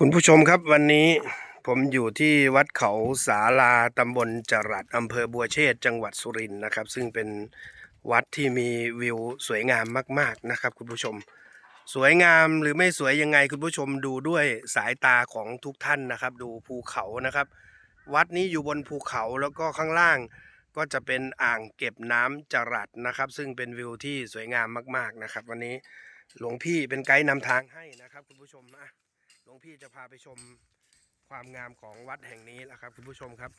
คุณผู้ชมครับวันนี้ผมอยู่ที่วัดเขาสาลาตำบลจรัดอำเภอบัวเชษจังหวัดสุรินทร์นะครับ ซึ่งเป็นวัดที่มีวิวสวยงามมาก ๆนะครับ คุณผู้ชม สวยงามหรือไม่สวยยังไงคุณผู้ชมดูด้วยสายตาของทุกท่านนะครับ ดูภูเขานะครับ วัดนี้อยู่บนภูเขาแล้วก็ข้างล่างก็จะเป็นอ่างเก็บน้ำจรัดนะครับ ซึ่งเป็นวิวที่สวยงามมาก ๆนะครับ วันนี้หลวงพี่เป็นไกด์นำทางให้นะครับ คุณผู้ชมอะ หลวงพี่จะพาไปชมความงามของวัดแห่งนี้แหละครับคุณผู้ชมครับ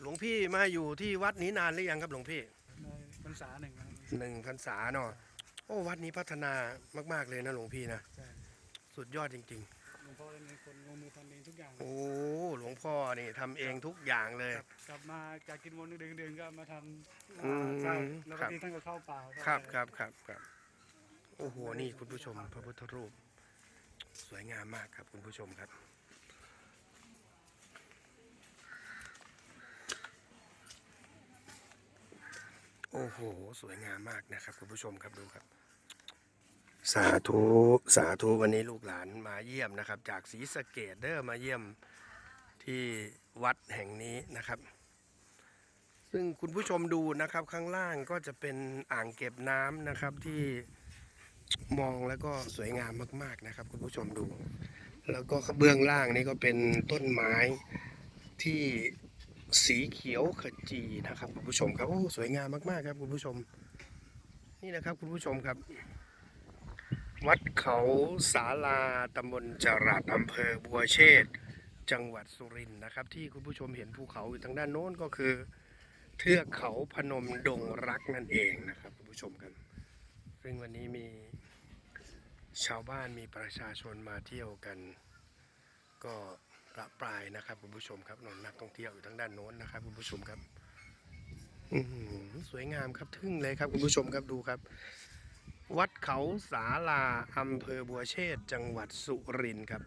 หลวงพี่มาอยู่ที่วัดนี้นานหรือยังครับหลวงพี่ในพรรษาหนึ่งนะครับหนึ่งพรรษาเนาะโอ้วัดนี้พัฒนามาก ๆเลยนะหลวงพี่นะใช่สุดยอดจริง หลวงพ่อเป็นคนลงมือทำเองทุกอย่างๆ โอ้หลวงพ่อนี่ทำเองทุกอย่างเลย ครับกลับมาจากกินวนเดินๆก็มาทำอืมข้าวแล้วครัก็บ ที่ท่านก็เข้าป่าเข้าครับอะไครับครับครับ โอ้โห นี่คุณผู้ชม พระพุทธรูป สวยงามมากครับคุณผู้ชมครับ โอ้โห สวยงามมากนะครับ คุณผู้ชมครับดูครับ สาธุ สาธุวันนี้ลูกหลานมาเยี่ยมนะครับ จากศรีสะเกดเด้อมาเยี่ยมที่วัดแห่งนี้นะครับ ซึ่งคุณผู้ชมดูนะครับข้างล่างก็จะเป็นอ่างเก็บน้ำนะครับที่ มองแล้วก็สวยงามมาก ๆนะครับ คุณผู้ชมดู แล้วก็เบื้องล่างนี่ก็เป็นต้นไม้ที่สีเขียวขจีนะครับคุณผู้ชมครับโอ้สวยงามมากๆครับคุณผู้ชม นี่นะครับคุณผู้ชมครับ วัดเขาสาลาตำบลจรัดอำเภอบัวเชษจังหวัดสุรินทร์นะครับ ที่คุณผู้ชมเห็นภูเขาอยู่ทางด้านโน้นก็คือ เทือกเขาพนมดงรักนั่นเองนะครับคุณผู้ชมครับซึ่งวันนี้มี ชาวบ้านมีประชาชนมาเที่ยวกัน ก็ประปรายนะครับคุณผู้ชมครับนนนักท่องเที่ยวอยู่ทางด้านโน้นนะครับคุณผู้ชมครับสวยงามครับทึ่งเลยครับคุณผู้ชมครับดูครับ วัดเขาสาลาอำเภอบัวเชษจังหวัดสุรินทร์ครับ